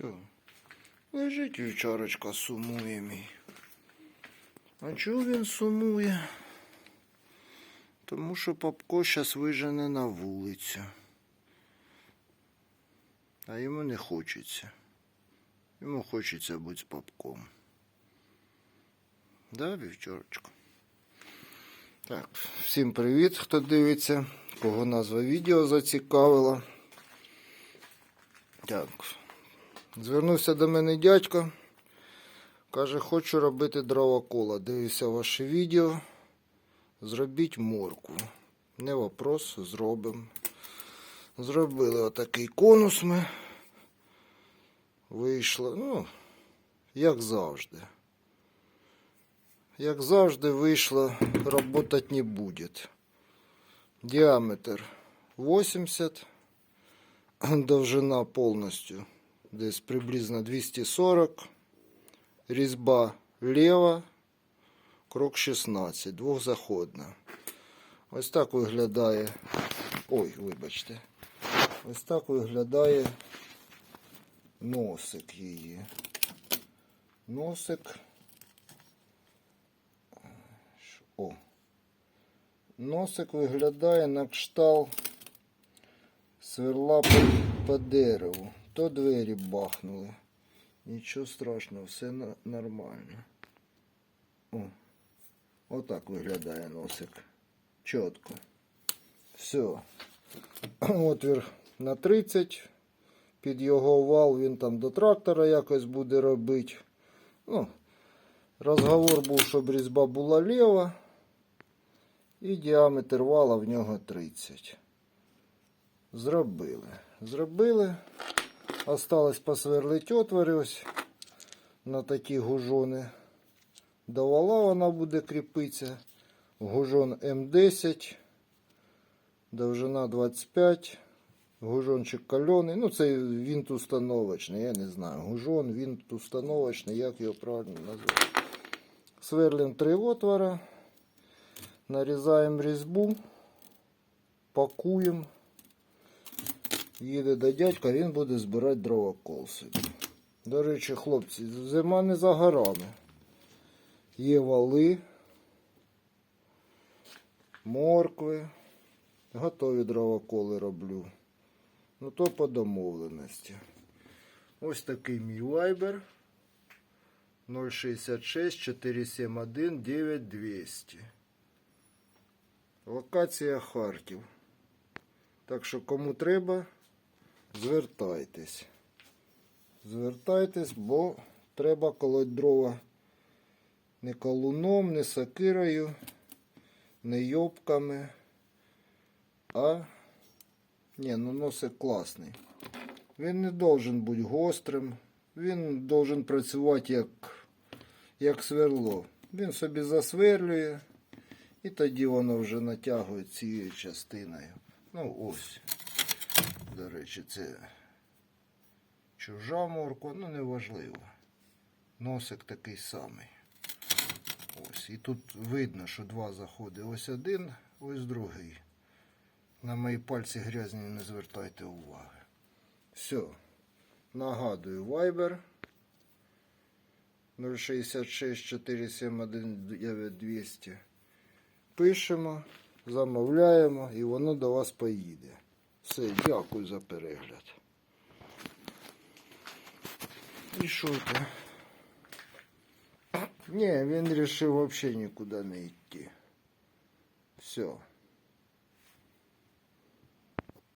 Чого? Лежить вівчарочка, сумує мій. А чого він сумує? Тому що Попко зараз вижене на вулицю. А йому не хочеться. Йому хочеться бути з Попком. Да, вівчарочка? Так, всім привіт, хто дивиться, кого назва відео зацікавила. Так, звернувся до мене дядько. Каже, хочу робити дровокола. Дивився ваше відео. Зробіть моркву. Не вопрос, зробимо. Зробили отакий конус ми. Вийшло, ну, як завжди. Як завжди вийшло, работать не будет. Диаметр 80, довжина повністю десь приблизно 240, різьба лева, крок 16, двохзаходна. Ось так виглядає. Ой, вибачте. Ось так виглядає носик її. Носик. О. Носик виглядає на кшталт сверла по, по дереву. То двері бахнули. Нічого страшного, все нормально. О. Отак виглядає носик. Чітко. Все. Отвір на 30. Під його вал він там до трактора якось буде робити. Ну, розговор був, щоб різьба була ліва. І діаметр вала в нього 30. Зробили. Зробили. Осталось посверлити отвори ось на такі гужони. До вала вона буде кріпитися. Гужон М10. Довжина 25. Гужончик кальоний. Ну, це вінт установочний, я не знаю. Гужон, вінт установочний, як його правильно назвати. Сверлим три отвора. Нарізаємо різьбу, пакуємо. Їде до дядька, він буде збирати дровокол собі. До речі, хлопці, зима не за горами. Є вали, моркви. Готові дровоколи роблю. Ну то по домовленості. Ось такий мій вайбер. 066 471 9200. Локація Харків. Так що кому треба, звертайтесь. Звертайтесь, бо треба колоть дрова не колуном, не сокирою, не йобками, а ні, ну носик класний. Він не должен бути гострим. Він должен працювати як, як сверло. Він собі засверлює. І тоді воно вже натягує цією частиною. Ну ось. До речі, це чужа морква, ну неважливо. Носик такий самий. Ось. І тут видно, що два заходи. Ось один, ось другий. На мої пальці грязні не звертайте уваги. Все. Нагадую, Viber 066 471 9200. Пишемо, замовляємо і воно до вас поїде. Все, дякую за перегляд. І що ти? Ні, він вирішив взагалі нікуди не йти. Все.